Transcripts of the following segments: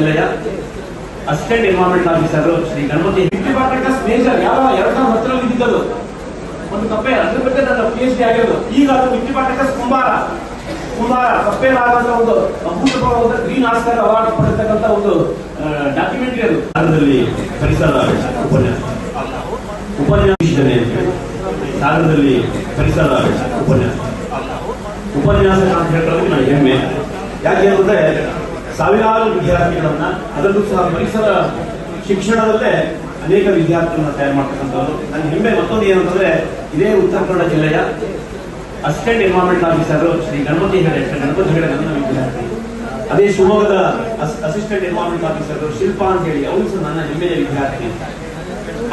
ಜಿಲ್ಲೆಯ assistant environment officer Shri Ganapati major ಯಾವ ಎರಡ್ ಸಾವಿರದ ಹತ್ತರಲ್ಲಿ ಇದ್ದಿದ್ದದು ಒಂದು ಕಪ್ಪೆ ಅದ್ರ ಬಗ್ಗೆ ನನ್ನ ಪಿ ಎಚ್ ಡಿ ಆಗಿರೋದು. ಈಗ ಅದು ಫಿಫ್ಟಿ ಪಾರ್ಟಿಕಲ್ಸ್ ಕುಂಬಾರ. ಕುಂಬಾರ ಆಗಂತ ಒಂದು ಅಭೂತಪೂರ್ವವಾದ ಗ್ರೀನ್ ಆಸ್ಕರ್ ಅವಾರ್ಡ್ ಪಡೆತಕ್ಕಂತ ಒಂದು ಡಾಕ್ಯುಮೆಂಟರಿ ಅದು. ಸಾಗರದಲ್ಲಿ ಪರಿಸರ ಉಪನ್ಯಾಸ ಹೇಳಿ. ಸಾಗರದಲ್ಲಿ ಪರಿಸರ ಉಪನ್ಯಾಸ ಉಪನ್ಯಾಸ ಅಂತ ಹೇಳಿದ್ರೆ ನನಗೆ ಹೆಮ್ಮೆ. ಯಾಕೆ ಅಂತಂದ್ರೆ ಸಾವಿರಾರು ವಿದ್ಯಾರ್ಥಿಗಳನ್ನ ಅದರಲ್ಲೂ ಸಹ ಪರಿಸರ ಶಿಕ್ಷಣದಲ್ಲೇ ಅನೇಕ ವಿದ್ಯಾರ್ಥಿಗಳನ್ನ ತಯಾರು ಮಾಡ್ತಕ್ಕಂಥದ್ದು ನನ್ನ ಹೆಮ್ಮೆ ಮತ್ತೊಂದು ಏನಂತಂದ್ರೆ ಇದೇ ಉತ್ತರ ಕನ್ನಡ ಜಿಲ್ಲೆಯ assistant environment officer Shri Ganapati Hegde Ganapati Hegde ನನ್ನ ವಿದ್ಯಾರ್ಥಿ. ಅದೇ ಶಿವಮೊಗ್ಗದ ಅಸಿಸ್ಟೆಂಟ್ ಎನ್ವೈರ್ಮೆಂಟ್ ಆಫೀಸರ್ ಶಿಲ್ಪಾ ಅಂತ ಹೇಳಿ, ಅವರು ಸಹ ನನ್ನ ಹೆಮ್ಮೆಯ ವಿದ್ಯಾರ್ಥಿ.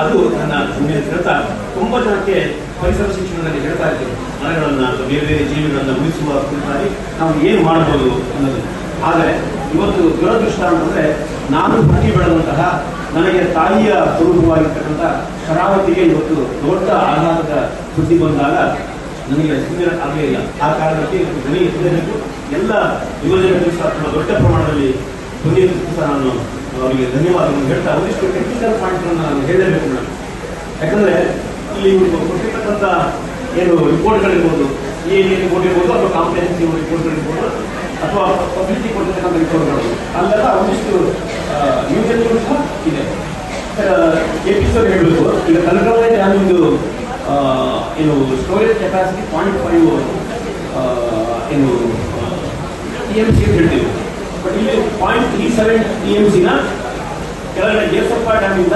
ಅದು ನನ್ನ ಹೆಮ್ಮೆಯ ಹೇಳ್ತಾ ತುಂಬಾ ಜನಕ್ಕೆ ಪರಿಸರ ಶಿಕ್ಷಣದಲ್ಲಿ ಹೇಳ್ತಾ ಇದ್ದೀವಿ ಮರಗಳನ್ನ ಅಥವಾ ಬೇರೆ ಬೇರೆ ಜೀವಿಗಳನ್ನ ಉಳಿಸುವ ಕುರಿತಾಗಿ ನಾವು ಏನು ಮಾಡಬಹುದು ಅನ್ನೋದು. ಆದರೆ ಇವತ್ತು ದುರದೃಷ್ಟ ಅಂತಂದ್ರೆ ನಾನು ಹುಟ್ಟಿ ಬೆಳೆದಂತಹ ನನಗೆ ತಾಯಿಯ ಸ್ವರೂಪವಾಗಿರ್ತಕ್ಕಂಥ ಶರಾವತಿಗೆ ಇವತ್ತು ದೊಡ್ಡ ಆಘಾತದ ಸುದ್ದಿ ಬಂದಾಗ ನನಗೆ ಸುಮ್ಮನೆ ಆಗಲೇ ಇಲ್ಲ. ಆ ಕಾರಣಕ್ಕೆ ಎತ್ತಬೇಕು ಎಲ್ಲ ಯುವಜನರು ಸಹ ತುಂಬ ದೊಡ್ಡ ಪ್ರಮಾಣದಲ್ಲಿ ಧ್ವನಿ ಎತ್ತಿದ್ದು ಸಹ ನಾನು ಅವರಿಗೆ ಧನ್ಯವಾದಗಳನ್ನು ಹೇಳ್ತಾ ಒಂದಿಷ್ಟು ಟೆಕ್ನಿಕಲ್ ಪಾಯಿಂಟ್ಗಳನ್ನು ನಾನು ಹೇಳಲೇಬೇಕು ಮೇಡಮ್. ಯಾಕಂದ್ರೆ ಇಲ್ಲಿ ಇವರು ಕೊಟ್ಟಿರ್ತಕ್ಕಂಥ ಏನು ರಿಪೋರ್ಟ್ಗಳಿರ್ಬೋದು ಎ ರಿಪೋರ್ಟ್ ಇರ್ಬೋದು ಅಥವಾ ಕಾಂಪ್ರಿಹೆನ್ಸಿವ್ ರಿಪೋರ್ಟ್ಗಳಿರ್ಬೋದು ಅಥವಾ ಪಬ್ಲಿಸಿಟಿ ಕೊಟ್ಟಿರ್ತಕ್ಕಂಥ ರಿಪೋರ್ಟ್ಗಳು ಅಲ್ಲೆಲ್ಲ ಒಂದಿಷ್ಟು ನ್ಯೂಸ್ ಸಹ ಇದೆ. ಎಪಿಸೋಡ್ ಹೇಳಬೇಕು. ಈಗ ಕನಕರಾಯ ನಾನೊಂದು ಏನು ಸ್ಟೋರೇಜ್ ಕೆಪಾಸಿಟಿ ಪಾಯಿಂಟ್ ಫೈವ್ ಏನು ಟಿ ಎಂ ಸಿ ಅಂತ ಹೇಳ್ತೀವಿ. ಬಟ್ ಇಲ್ಲಿ point three seven T M ಸಿನ ಕೆಳಗಡೆ ಜೇಸಪ್ಪ ಡ್ಯಾಮಿಂದ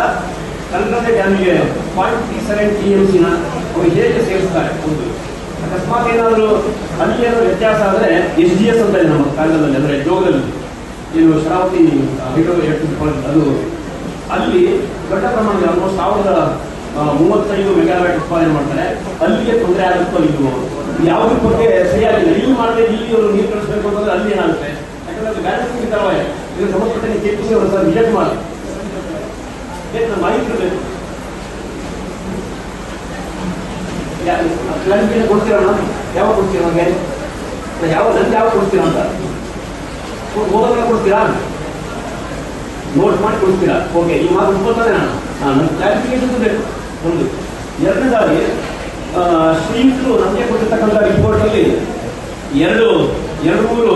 ಕನ್ನಡದೇ ಡ್ಯಾಮಿಗೆ point three seven T M ಸಿನ ಅವರು ಹೇಗೆ ಸೇರಿಸ್ತಾರೆ ಒಂದು ಅಕಸ್ಮಾತ್ ಏನಾದರೂ ಅಲ್ಲಿ ಏನಾದ್ರು ವ್ಯತ್ಯಾಸ ಆದರೆ ಎಸ್ ಡಿ ಎಸ್ ಅಂತ ಇದೆ ನಮ್ಮ ಕಾಲದಲ್ಲಿ ಅಂದರೆ ಜೋಗದಲ್ಲಿ. ಏನು ಶರಾವತಿ ಹೈಡ್ರೋ ಅದು ಅಲ್ಲಿ ದೊಡ್ಡ ಪ್ರಮಾಣದಲ್ಲಿ ಆಲ್ಮೋಸ್ಟ್ ಸಾವಿರದ ಮೂವತ್ತೈದು ಮೆಗಾವ್ಯಾಟ್ ಉತ್ಪಾದನೆ ಮಾಡ್ತಾರೆ. ಅಲ್ಲಿಗೆ ತೊಂದರೆ ಆಗುತ್ತೋ ಇದು ಯಾವುದ್ರ ಬಗ್ಗೆ ಸರಿಯಾಗಿಲ್ಲ. ಇಲ್ಲಿ ಮಾಡಿದ್ರೆ ಇಲ್ಲಿ ಅವರು ನೀರು ಕಳಿಸ್ಬೇಕು ಅಂತಂದ್ರೆ ಅಲ್ಲಿ ಏನಾಗುತ್ತೆ? ಯಾಕಂದ್ರೆ ಬ್ಯಾಲೆನ್ಸ್ ಇದ್ದಾವೆ ಇದು ಸಂಬಂಧಪಟ್ಟ ಕೆಪಿಸಿ ಅವರು ಸರ್ ರಿಜೆಕ್ಟ್ ಮಾಡಿ ಮಾಹಿತಿ ಇರಬೇಕು? ಕ್ಲಾರಿಫಿಕೇಶನ್ ಕೊಡ್ತೀರಾ ನಾನು ಯಾವಾಗ ಕೊಡ್ತೀರ ನನಗೆ ನಾನು ಯಾವ ನನಗೆ ಯಾವಾಗ ಕೊಡ್ತೀರ ಅಂತ ಹೋದಾಗ ಕೊಡ್ತೀರಾ ನೋಟ್ ಮಾಡಿ ಕೊಡ್ತೀರಾ ಓಕೆ ಈ ಮಾತು ಉತ್ಪತ್ತಾನೆ ನಾನು ನನ್ನ ಕ್ಲಾರಿಫಿಕೇಶನ್ ಬೇಕು ಒಂದು ಎರಡನೇದಾಗಿ ಶ್ರೀಯುತರು ನಮಗೆ ಕೊಟ್ಟಿರ್ತಕ್ಕಂಥ ರಿಪೋರ್ಟಲ್ಲಿ ಎರಡು ಎರಡು ಮೂರು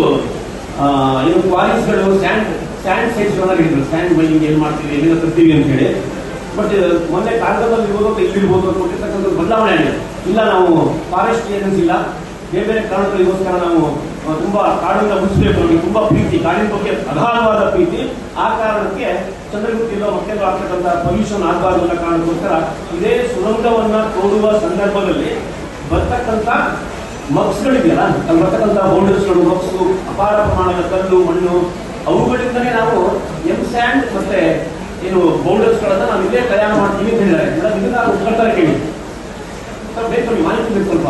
ಏನು ಕ್ವಾಲಿಸ್ಗಳು ಸ್ಯಾಂಡ್ ಸ್ಯಾಂಡ್ ಸೈಟ್ಸ್ಗಳನ್ನ ಹೇಳಿದ್ರು ಸ್ಯಾಂಡ್ ಬೈಲಿಂಗ್ ಏನು ಮಾಡ್ತೀವಿ ಏನೇನು ತರ್ತೀವಿ ಅಂತ ಹೇಳಿ ಬಟ್ ಮೊನ್ನೆ ಕಾಗದದಲ್ಲಿ ಇರ್ಬೋದು ಅಥವಾ ಅಂತ ಕೊಟ್ಟಿರ್ತಕ್ಕಂಥ ಬದಲಾವಣೆ ಆಗಿದೆ ಇಲ್ಲ, ನಾವು ಫಾರೆಸ್ಟ್ ಏಜೆನ್ಸಿ ಇಲ್ಲ. ಬೇರೆ ಬೇರೆ ಕಾರಣಗಳಿಗೋಸ್ಕರ ನಾವು ತುಂಬಾ ಕಾಡನ್ನ ಉಳಿಸಬೇಕು ನಮಗೆ, ತುಂಬಾ ಪ್ರೀತಿ. ಕಾಡಿನ ಬಗ್ಗೆ ಅಗಾಧವಾದ ಪ್ರೀತಿ. ಆ ಕಾರಣಕ್ಕೆ ಚಂದ್ರಗುತ್ತಿಲ್ಲ ಮಕ್ಕಳು ಆಗ್ತಕ್ಕಂಥ ಪೊಲ್ಯೂಷನ್ ಆಗಬಾರ್ದು ಅನ್ನೋ ಕಾರಣಕ್ಕೋಸ್ಕರ ಇದೇ ಸುರಂಗವನ್ನ ತೋಡುವ ಸಂದರ್ಭದಲ್ಲಿ ಬರ್ತಕ್ಕಂಥ ಮಕ್ಸ್ಗಳಿದೆಯಲ್ಲ ಅಲ್ಲಿ ಬರ್ತಕ್ಕಂಥ ಬೌಂಡರ್ಸ್ಗಳು ಮಕ್ಸು ಅಪಾರ ಪ್ರಮಾಣದ ಕಲ್ಲು, ಮಣ್ಣು, ಅವುಗಳಿಂದಲೇ ನಾವು ಎಂ ಸ್ಯಾಂಡ್ ಮತ್ತೆ ಏನು ಬೌಂಡರ್ಸ್ಗಳನ್ನ ನಾವು ಇಲ್ಲೇ ತಯಾರು ಮಾಡ್ತೀವಿ ಅಂತ ಹೇಳಿದ್ದಾರೆ. ಮೇಡಮ್ ಇದನ್ನ ಉತ್ತರ ಕೇಳಿ. ಬೇಕು ನೀವು ಮಾಹಿತಿ ಬೇಕು ಸ್ವಲ್ಪ.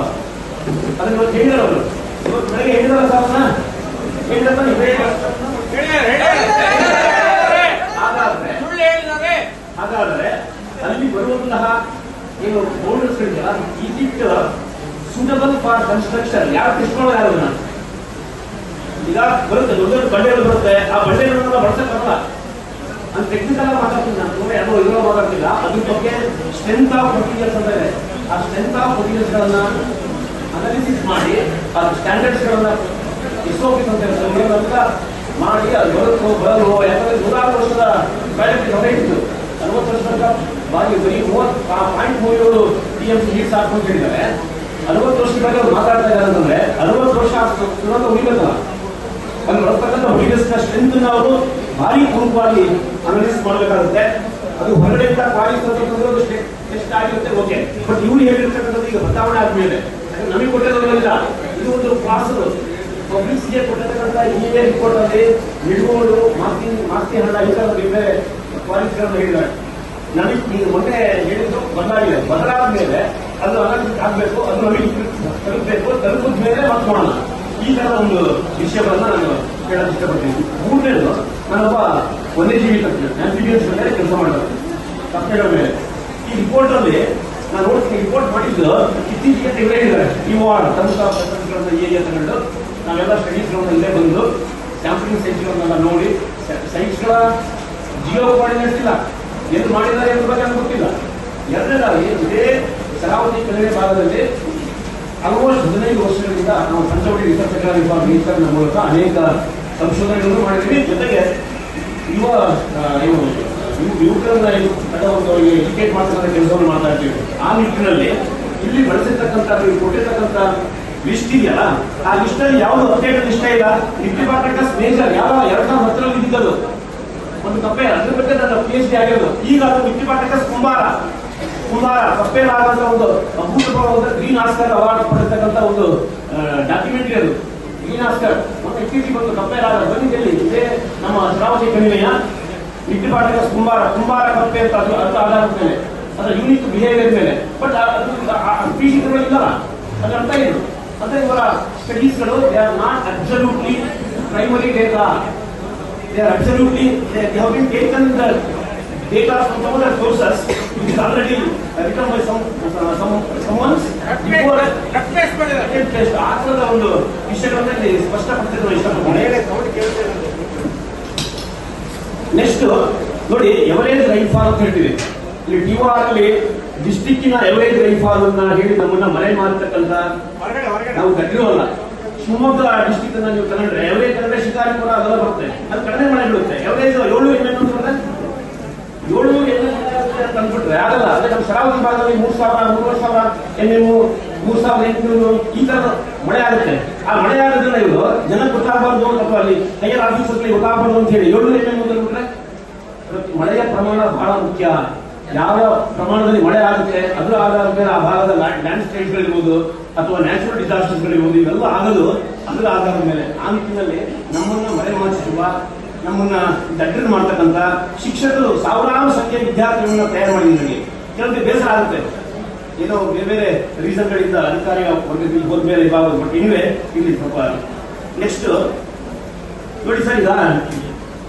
ಅದನ್ನ ಇವತ್ತು ಹೇಳಿದಾರೆ ಅವರು. ಇವತ್ತು ಬೆಳಗ್ಗೆ ಹೇಳಿದಾರ ಸಾವನ್ನ ಹೇಳಿದ್ರೆ ನೀವೇ ಹಾಗಾದ್ರೆ ಹಾಗಾದ್ರೆ ಅಲ್ಲಿ ಬರುವಂತಹ ಏನು ಬೌಂಡರ್ಸ್ಗಳಿದೆಯಲ್ಲ ಈಜಿಪ್ಟ್ ಸೂಟಬಲ್ ಫಾರ್ ಕನ್ಸ್ಟ್ರಕ್ಷನ್ ಯಾರು ತಿಳ್ಕೊಳ್ಳೋ ಯಾರು ಅದನ್ನ? ಈಗ ಬರುತ್ತೆ, ದೊಡ್ಡ ದೊಡ್ಡ ಬಂಡೆಗಳು ಬರುತ್ತೆ. ಆ ಬಂಡೆಗಳನ್ನ ಬಳಸಕ್ಕಾಗಲ್ಲ ನಾನು ಟೆಕ್ನಿಕಲ್ ಮಾತಾಡ್ತೀನಿ, ನಾನು ಏನೋ ಇದರ ಮಾತಾಡ್ತಿಲ್ಲ. ಅದ್ರ ಬಗ್ಗೆ ಸ್ಟ್ರೆಂತ್ ಆಫ್ ಮೆಟೀರಿಯಲ್ಸ್ ಅಂತ ಇದೆ ಆ ಸ್ಟ್ರೆಂತ್ ಆಫ್ ಮೆಟೀರಿಯಲ್ಸ್ಗಳನ್ನ ಗಳನ್ನ ಅನಾಲಿಸಿಸ್ ಮಾಡಿ ಆ ಸ್ಟ್ಯಾಂಡರ್ಡ್ಸ್ ಗಳನ್ನ ಎಸ್ಒಪಿಸ್ ಅಂತ ಇವೆಲ್ಲ ಮಾಡಿ ಅದು ಬರುತ್ತೋ ಬರಲು ಯಾಕಂದ್ರೆ ನೂರಾರು ವರ್ಷದ ವ್ಯಾಲಿಟಿ ಕಮ್ಮಿ ಇತ್ತು. ನಲವತ್ತು ವರ್ಷದ ಬಾಗಿ ಬರೀ ಮೂವತ್ತು ಪಾಯಿಂಟ್ ಮೂರು ಟಿ ಎಂ ಸಿ ಹೀಟ್ಸ್ ಹಾಕು ಅಂತ ಹೇಳಿದ್ದಾರೆ. ಅರವತ್ತು ವರ್ಷದ ಬಗ್ಗೆ ಅವ್ರು ಮಾತಾಡ್ತಾ ಇದ್ದಾರೆ ಅಂತಂದ್ರೆ ಅರವತ್ತು ವರ್ಷ ಸುರಂಗ ಉಳಿಬೇಕಲ್ಲ. ಅಲ್ಲಿ ಬರ್ತಕ್ಕಂಥ ಹುಡುಗಿಸ್ನ ಸ್ಟ್ರೆಂತ್ ಅವರು ಭಾರಿ ಪ್ರಮುಖವಾಗಿ ಅನಾಲಿಸ್ ಮಾಡಬೇಕಾಗುತ್ತೆ. ಅದು ಹೊರಗಡೆಯಿಂದ ಪಾಲಿಸ್ತಕ್ಕಂಥದ್ದು ಒಂದು ಟೆಸ್ಟ್ ಆಗಿರುತ್ತೆ ಓಕೆ ಬಟ್ ಇವ್ರು ಹೇಳಿರ್ತಕ್ಕಂಥದ್ದು ಈಗ ಬದಲಾವಣೆ ಆದ್ಮೇಲೆ ನಮಗೆ ಕೊಟ್ಟಿರೋದಿಲ್ಲ ಇದು ಒಂದು ಕ್ಲಾಸ್ ಪಬ್ಲಿಕ್ಸ್ಗೆ ಕೊಟ್ಟಿರ್ತಕ್ಕಂಥ ಇ ರಿಪೋರ್ಟ್ ಅಲ್ಲಿ ನಿಡ್ಗೋಡು ಮಾಸ್ತಿ ಮಾಸ್ತಿ ಹಣ ಈ ಥರದ ಬೇರೆ ಹೇಳಿದ್ದಾರೆ. ನನಗೆ ಈಗ ಮೊನ್ನೆ ಹೇಳಿದ್ದು ಬದಲಾಗಿದೆ. ಬದಲಾದ ಮೇಲೆ ಅದು ಅನಾಲಿಸ್ ಆಗಬೇಕು, ಅದು ನಮಗೆ ತಲುಪಬೇಕು ತಲುಪಿದ ಮೇಲೆ ಈ ತರ ಒಂದು ವಿಷಯಗಳನ್ನ ನಾನು ಕೇಳಕ್ ಇಷ್ಟಪಡ್ತೀನಿ ಮೂರನೇದು ನಾನೊಬ್ಬ ವನ್ಯಜೀವಿ ತಜ್ಞ ಆಂಬಿಡಿಯನ್ಸ್ ಮೇಲೆ ಕೆಲಸ ಮಾಡ್ತಾರೆ ತಪ್ಪೆಗಳ ಮೇಲೆ ಈ ರಿಪೋರ್ಟ್ ಅಲ್ಲಿ ನಾನು ನೋಡ್ತೀನಿ ರಿಪೋರ್ಟ್ ಮಾಡಿದ್ದು ಇತ್ತೀಚೆಗೆ ತೆಗೆದಿದ್ದಾರೆ ಈ ವಾರ್ಡ್ ಟರ್ಮ್ಸ್ ಆಫ್ ಏರಿಯಾ ತಗೊಂಡು ನಾವೆಲ್ಲ ಸ್ಟಡೀಸ್ಗಳನ್ನ ಇಲ್ಲೇ ಬಂದು ಸ್ಯಾಂಪಲಿಂಗ್ ಸೈಟ್ಗಳನ್ನೆಲ್ಲ ನೋಡಿ ಸೈನ್ಸ್ಗಳ ಜಿಯೋ ಕೋಆರ್ಡಿನೇಟ್ಸ್ ಇಲ್ಲ ಏನು ಮಾಡಿದ್ದಾರೆ ಎಂಬ ಬಗ್ಗೆ ನಮ್ಗೆ ಗೊತ್ತಿಲ್ಲ ಎರಡನೇದಾಗಿ ಇದೇ ಸರಾವತಿ ಕಣಿವೆ ಭಾಗದಲ್ಲಿ ಆಲ್ಮೋಸ್ಟ್ ಹದಿನೈದು ವರ್ಷಗಳಿಂದ ನಾವು ಪಂಚವಟಿ ರಿಸರ್ಚ್ ರಿಸರ್ಚ್ನ ಮೂಲಕ ಅನೇಕ ಸಂಶೋಧನೆಗಳನ್ನು ಮಾಡಿದ್ದೀವಿ ಜೊತೆಗೆ ಯುವ ಏನು ಯುವಕರನ್ನ ಅವರಿಗೆ ಎಜುಕೇಟ್ ಮಾಡ್ತಕ್ಕಂಥ ಕೆಲಸವನ್ನು ಮಾಡ್ತಾ ಇರ್ತೀವಿ ಆ ನಿಟ್ಟಿನಲ್ಲಿ ಇಲ್ಲಿ ಬಳಸಿರ್ತಕ್ಕಂಥ, ನೀವು ಕೊಟ್ಟಿರ್ತಕ್ಕಂಥ ಲಿಸ್ಟ್ ಇದೆಯಲ್ಲ, ಆ ಲಿಸ್ಟ್ ಅಲ್ಲಿ ಯಾವುದು ಅಪ್ಡೇಟ್ ಇಷ್ಟ ಇಲ್ಲ? ನಿಫ್ಟಿಪಾಟಕಸ್ ಮೇಜರ್ ಯಾವ ಎರಡ್ ಸಾವಿರದ ಹತ್ತರಲ್ಲಿ ಇದ್ದಿದ್ದದು ಒಂದು ಕಪ್ಪೆ ಅದ್ರ ಬಗ್ಗೆ ನನ್ನ ಪಿ ಎಚ್ ಡಿ ಆಗಿರೋದು. ಈಗ ಅದು ನಿಫ್ಟಿಪಾಟಕಸ್ ಕುಂಬಾರ. ಕುಂಬಾರ ಕಪ್ಪೆ ಆದಂತ ಒಂದು ಅಭೂತಪೂರ್ವ ಗ್ರೀನ್ ಆಸ್ಕರ್ ಅವಾರ್ಡ್ ಪಡೆತಕ್ಕಂಥ ಒಂದು ಡಾಕ್ಯುಮೆಂಟ್ರಿ ಅದು. ಗ್ರೀನ್ ಆಸ್ಕರ್ ಮತ್ತೆ ಇತ್ತೀಚೆಗೆ ಒಂದು ಕಪ್ಪೆ ರಾಗ ಬಂದಿದ್ದಲ್ಲಿ ಇದೇ ನಮ್ಮ ಶ್ರಾವತಿ ಕಣಿವೆಯ ನಿಫ್ಟಿಪಾಟಕಸ್ ಕುಂಬಾರ. ಕುಂಬಾರ ಕಪ್ಪೆ ಅಂತ ಅದು ಅರ್ಥ ಆಧಾರದ ಅದರ ಯೂನಿಕ್ ಬಿಹೇವಿಯರ್ ಮೇಲೆ. ಬಟ್ ಅದು ಸ್ಪೀಶೀಸ್ಗಳು ಇಲ್ಲಲ್ಲ. ಅದರ ಅರ್ಥ ಏನು? ಅಂದ್ರೆ ಇವರ ಸ್ಟಡೀಸ್ಗಳು they are not absolutely primary data they are absolutely they have been taken the data from some other sources which is already uh, written by some uh, some someone. Before placed. ಆ ಥರದ ಒಂದು ವಿಷಯಗಳನ್ನ ಇಲ್ಲಿ ಇಷ್ಟಪಡ್ತೀನಿ next ನೋಡಿ average rainfall ಅಂತ ಹೇಳ್ತೀವಿ. ಇಲ್ಲಿ ಟಿ ಆಗಲಿ ಡಿಸ್ಟಿಕ್ಕಿನ ಎವರೇಜ್ ರೈನ್ಫಾಲ್ ಅನ್ನ ಹೇಳಿ ನಮ್ಮನ್ನ ಮನೆ ಮಾಡ್ತಕ್ಕಂತ ನಾವು ಗಟ್ಟಿರೋಲ್ಲ ಶಿವಮೊಗ್ಗ ಡಿಸ್ಟಿಕ್ ಅನ್ನ ನೀವು ತಗೊಂಡ್ರೆ ಎವರೇಜ್ ಅಂದ್ರೆ ಶಿಕಾರಿಪುರ ಅದೆಲ್ಲ ಬರುತ್ತೆ. ಅದು ಕಡಿಮೆ ಮಳೆ ಬೀಳುತ್ತೆ. ಎವರೇಜ್ ಏಳು ಎಂ ಎಂ ಅಂತಂದ್ರೆ ಏಳು ಎಣ್ಣೆ ಅಂತ ಅಂದ್ಬಿಟ್ರೆ ಆಗಲ್ಲ. ಅದೇ ನಮ್ಮ ಶರಾವತಿ ಭಾಗದಲ್ಲಿ ಮೂರು ಸಾವಿರ, ಮೂರುವರೆ ಸಾವಿರ ಎಂ ಎಂ ಮೂರು ಸಾವಿರದ ಎಂಟುನೂರು ಈ ತರ ಮಳೆ ಆಗುತ್ತೆ. ಆ ಮಳೆ ಆಗೋದಿಲ್ಲ ಇವರು ಜನ ಗೊತ್ತಾಗಬಾರ್ದು ಅಥವಾ ಅಲ್ಲಿ ಹೈಯರ್ ಆಫೀಸರ್ಗಳಿಗೆ ಗೊತ್ತಾಗಬಾರ್ದು ಅಂತ ಹೇಳಿ ಏಳು ಎಂ ಎಂ ಅಂದ್ಬಿಟ್ರೆ ಮಳೆಯ ಪ್ರಮಾಣ ಬಹಳ ಮುಖ್ಯ. ಯಾವ ಪ್ರಮಾಣದಲ್ಲಿ ಮಳೆ ಆಗುತ್ತೆ ಅದರ ಆಧಾರದ ಮೇಲೆ ಆ ಭಾಗದ ಲ್ಯಾಂಡ್ ಸ್ಲೈಡ್ಗಳಿರ್ಬೋದು ಅಥವಾ ನ್ಯಾಚುರಲ್ ಡಿಸಾಸ್ಟರ್ಸ್ಗಳಿರ್ಬೋದು, ಇವೆಲ್ಲ ಆಗೋದು ಅದರ ಆಧಾರದ ಮೇಲೆ ಆ ನಿಟ್ಟಿನಲ್ಲಿ ನಮ್ಮನ್ನ ಮರೆ ಮಾಡಿಸುವ ನಮ್ಮನ್ನ ದಡ್ಡನ್ ಮಾಡ್ತಕ್ಕಂಥ ಶಿಕ್ಷಕರು ಸಾವಿರಾರು ಸಂಖ್ಯೆ ವಿದ್ಯಾರ್ಥಿಗಳನ್ನ ತಯಾರು ಮಾಡಿದ್ದೀವಿ ಕೆಲವೊಂದು ಬೇಸರ ಆಗುತ್ತೆ. ಏನೋ ಬೇರೆ ಬೇರೆ ರೀಸನ್ಗಳಿಂದ ಅಧಿಕಾರಿ ವರ್ಗದಲ್ಲಿ ಹೋದ್ಮೇಲೆ ಇವಾಗ ಬಟ್ ಇನ್ವೆ ಇಲ್ಲಿ ಸ್ವಲ್ಪ ನೆಕ್ಸ್ಟ್ ನೋಡಿ ಸರ್, ಈಗ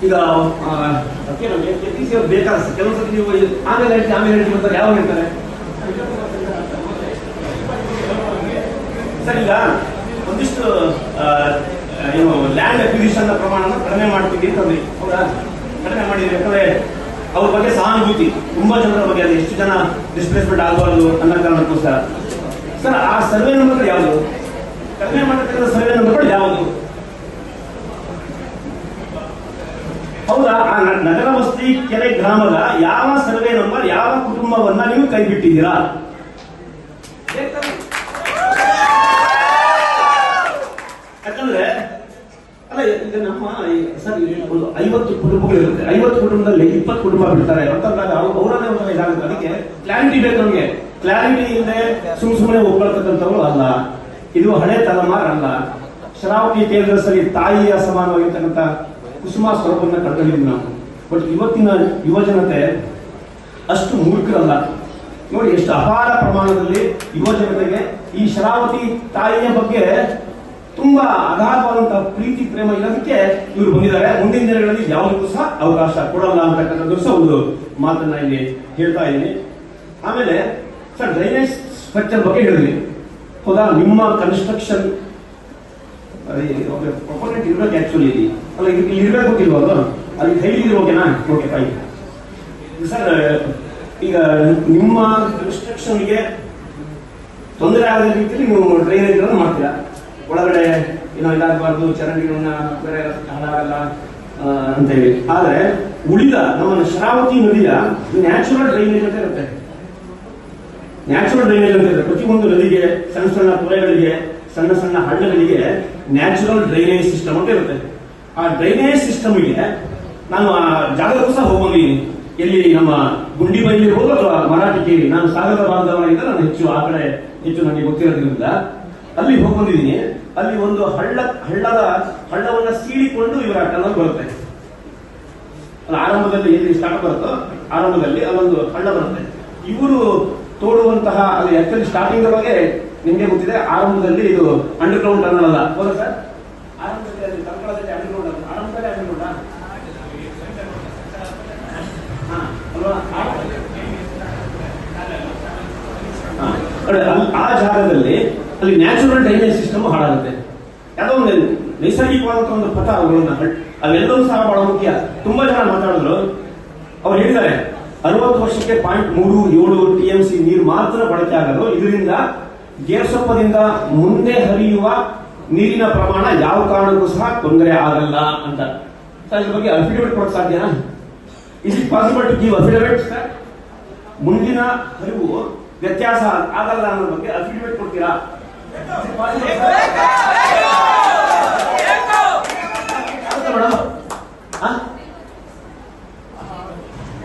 ಈಗ ಬೇಕಾದ ಕೆಲವೊಂದ್ಸತಿ ನೀವು ಆಮೇಲೆ ಹೇಳ್ತೀವಿ ಆಮೇಲೆ ಹೇಳ್ತೀವಿ ಅಂತ ಯಾವಾಗ ಹೇಳ್ತಾರೆ? ಸರ್, ಈಗ ಒಂದಿಷ್ಟು ಏನು ಲ್ಯಾಂಡ್ ಅಕ್ವಿಸಿಷನ್ ಪ್ರಮಾಣನ ಕಡಿಮೆ ಮಾಡ್ತೀವಿ ಅಂತಂದ್ರಿ ಹೌದಾ? ಕಡಿಮೆ ಮಾಡಿದ್ರಿ ಯಾಕಂದ್ರೆ ಅವ್ರ ಬಗ್ಗೆ ಸಹಾನುಭೂತಿ, ತುಂಬಾ ಜನರ ಬಗ್ಗೆ ಅದು ಎಷ್ಟು ಜನ ಡಿಸ್ಪ್ಲೇಸ್ಮೆಂಟ್ ಆಗಬಾರ್ದು ಅನ್ನೋ ಕಾರಣಕ್ಕೋಸ್ಕರ. ಸರ್, ಆ ಸರ್ವೆ ನಂಬರ್ ಯಾವುದು? ಕಡಿಮೆ ಮಾಡತಕ್ಕಂಥ ಸರ್ವೆ ನಂಬರ್ಗಳು ಯಾವುದು? ಹೌದಾ? ಆ ನಗರ ವಸ್ತಿ ಕೆರೆ ಗ್ರಾಮದ ಯಾವ ಸರ್ವೆ ನಂಬರ್ ಯಾವ ಕುಟುಂಬವನ್ನ ನೀವು ಕೈ ಬಿಟ್ಟಿದ್ದೀರಾ ಯಾಕಂದ್ರೆ ಅಲ್ಲ, ಈಗ ನಮ್ಮ ಸರ್ ಒಂದು ಐವತ್ತು ಕುಟುಂಬಗಳು ಇರುತ್ತೆ. ಐವತ್ತು ಕುಟುಂಬದಲ್ಲಿ ಇಪ್ಪತ್ತು ಕುಟುಂಬ ಬಿಡ್ತಾರೆ. ಅಂತಂದಾಗ ಅವ್ರು, ಅವರನ್ನೇ ಒಂದು ಇದಾಗುತ್ತೆ. ಅದಕ್ಕೆ ಕ್ಲಾರಿಟಿ ಬೇಕು ನಮಗೆ. ಕ್ಲಾರಿಟಿ ಇಲ್ಲದೆ ಸುಮ್ ಸುಮ್ಮನೆ ಒಪ್ಕೊಳ್ತಕ್ಕಂಥವ್ರು ಅಲ್ಲ. ಇದು ಹಳೆ ತಲೆಮಾರು ಅಲ್ಲ. ಶರಾವತಿ ಕೇಂದ್ರದಲ್ಲಿ ತಾಯಿಯ ಸಮಾನವಾಗಿರ್ತಕ್ಕಂಥ ಕುಸುಮ ಸ್ವರೂಪವನ್ನು ಕಳ್ಕೊಂಡಿದ್ವಿ ನಾವು. ಬಟ್ ಇವತ್ತಿನ ಯುವ ಜನತೆ ಅಷ್ಟು ಮೂರ್ಖರಲ್ಲ. ನೋಡಿ, ಎಷ್ಟು ಅಪಾರ ಪ್ರಮಾಣದಲ್ಲಿ ಯುವ ಜನತೆಗೆ ಈ ಶರಾವತಿ ತಾಯಿಯ ಬಗ್ಗೆ ತುಂಬಾ ಅಗಾಧವಾದಂತಹ ಪ್ರೀತಿ, ಪ್ರೇಮ ಇರೋದಕ್ಕೆ ಇವರು ಬಂದಿದ್ದಾರೆ. ಮುಂದಿನ ದಿನಗಳಲ್ಲಿ ಯಾವುದಕ್ಕೂ ಸಹ ಅವಕಾಶ ಕೊಡಲ್ಲ ಅಂತಕ್ಕಂಥದ್ದು ಸಹ ಒಂದು ಮಾತನ್ನ ಇಲ್ಲಿ ಹೇಳ್ತಾ ಇದ್ದೀನಿ. ಆಮೇಲೆ, ಸರ್, ಡ್ರೈನೇಜ್ ಸ್ಟ್ರಕ್ಚರ್ ಬಗ್ಗೆ ಹೇಳಿದ್ವಿ ಹೌದಾ? ನಿಮ್ಮ ಕನ್ಸ್ಟ್ರಕ್ಷನ್ ಪ್ರೊಪೋನೆಂಟ್ ಇರ್ಬೇಕು ಆಕ್ಚುಲಿ ಇಲ್ಲಿ. ಅಲ್ಲ ಇಲ್ಲಿ ಇರ್ಬೇಕು ಅದು? ಅಲ್ಲಿ ಕೈಲಿ ಓಕೆನಾ ಓಕೆ ಫೈನ್ ಸರ್, ಈಗ ನಿಮ್ಮ ಕನ್ಸ್ಟ್ರಕ್ಷನ್ಗೆ ತೊಂದರೆ ಆಗದ ರೀತಿಯಲ್ಲಿ ನೀವು ಡ್ರೈನೇಜ್ ಮಾಡ್ತೀರಾ? ಒಳಗಡೆ ಏನೋ ಇದಾಗಬಾರ್ದು, ಚರಂಡಿಗಳನ್ನ ಬೇರೆ ಹಾಳಾಗಲ್ಲ ಅಂತ ಅಂತೇಳಿ. ಆದ್ರೆ ಉಳಿದ ನಮ್ಮ ಶರಾವತಿ ನದಿಯ ನ್ಯಾಚುರಲ್ ಡ್ರೈನೇಜ್ ಅಂತ ಇರುತ್ತೆ. ನ್ಯಾಚುರಲ್ ಡ್ರೈನೇಜ್ ಅಂತ ಇರುತ್ತೆ. ಪ್ರತಿಯೊಂದು ನದಿಗೆ, ಸಣ್ಣ ಸಣ್ಣ ತೊರೆಗಳಿಗೆ, ಸಣ್ಣ ಸಣ್ಣ ಹಳ್ಳಗಳಿಗೆ ನ್ಯಾಚುರಲ್ ಡ್ರೈನೇಜ್ ಸಿಸ್ಟಮ್ ಅಂತ ಇರುತ್ತೆ. ಆ ಡ್ರೈನೇಜ್ ಸಿಸ್ಟಮ್ಗೆ ನಾನು ಆ ಜಾಗಕ್ಕೂ ಸಹ ಹೋಗ್ಬಂದಿದ್ದೀನಿ. ಎಲ್ಲಿ ನಮ್ಮ ಗುಂಡಿ ಬೈಲಿ ಇರ್ಬೋದು ಅಥವಾ ಮರಾಠಿ ಕೇಳಿ ನಾನು ಸಾಗರ ಬಾಂಧವನಾಗಿದ್ದ ನಾನು ಹೆಚ್ಚು ಆ ಕಡೆ, ಹೆಚ್ಚು ನನಗೆ ಗೊತ್ತಿರೋದ್ರಿಂದ ಅಲ್ಲಿ ಹೋಗ್ಬಂದಿದ್ದೀನಿ ಅಲ್ಲಿ ಒಂದು ಹಳ್ಳ, ಹಳ್ಳದ, ಹಳ್ಳವನ್ನ ಸೀಳಿಕೊಂಡು ಇವರ ಟನಲ್ ಬರುತ್ತೆ. ಆರಂಭದಲ್ಲಿ ಎಲ್ಲಿ ಸ್ಟಾರ್ಟ್ ಬರುತ್ತೋ, ಆರಂಭದಲ್ಲಿ ಅಲ್ಲೊಂದು ಹಳ್ಳ ಬರುತ್ತೆ. ಇವರು ತೋಡುವಂತಹ ಅದು ಆಕ್ಚುಲಿ ಸ್ಟಾರ್ಟಿಂಗ್ ಬಗ್ಗೆ ನಿಮಗೆ ಗೊತ್ತಿದೆ. ಆರಂಭದಲ್ಲಿ ಇದು ಅಂಡರ್ ಗ್ರೌಂಡ್ ಟನಲ್ ಅಲ್ಲ. ಹೌದಾ ಸರ್ ಆರಂಭದಲ್ಲಿ ಆ ಜಾಗದಲ್ಲಿ ಅಲ್ಲಿ ನ್ಯಾಚುರಲ್ ಡ್ರೈನೇಜ್ ಸಿಸ್ಟಮ್ ಹಾಳಾಗುತ್ತೆ. ಯಾವುದೋ ಒಂದು ನೈಸರ್ಗಿಕವಾದಂತಹ ಒಂದು ಪಥ ಅವುಗಳನ್ನ ಅವೆಲ್ಲವೂ ಸಹ ಬಹಳ ಮುಖ್ಯ. ತುಂಬಾ ಜನ ಮಾತಾಡಿದ್ರು. ಅವ್ರು ಹೇಳಿದ್ದಾರೆ, ಅರವತ್ತು ವರ್ಷಕ್ಕೆ ಪಾಯಿಂಟ್ ಮೂರು ಏಳು ಟಿ ಎಂ ಸಿ ನೀರು ಮಾತ್ರ ಬಳಕೆ ಆಗಲು ಇದರಿಂದ ಗೇರ್ಸೊಪ್ಪದಿಂದ ಮುಂದೆ ಹರಿಯುವ ನೀರಿನ ಪ್ರಮಾಣ ಯಾವ ಕಾರಣಕ್ಕೂ ಸಹ ತೊಂದರೆ ಆಗಲ್ಲ ಅಂತ. ಸರ್, ಇದ್ರ ಬಗ್ಗೆ ಅಫಿಡವಿಟ್ ಕೊಡಕ್ ಸಾಧ್ಯನಾ is it possible to give affidavit ಮುಂದಿನ ಹರಿವು ವ್ಯತ್ಯಾಸ ಆಗಲ್ಲ ಅನ್ನೋ ಬಗ್ಗೆ ಅಫಿಡವಿಟ್ ಕೊಡ್ತೀರಾ?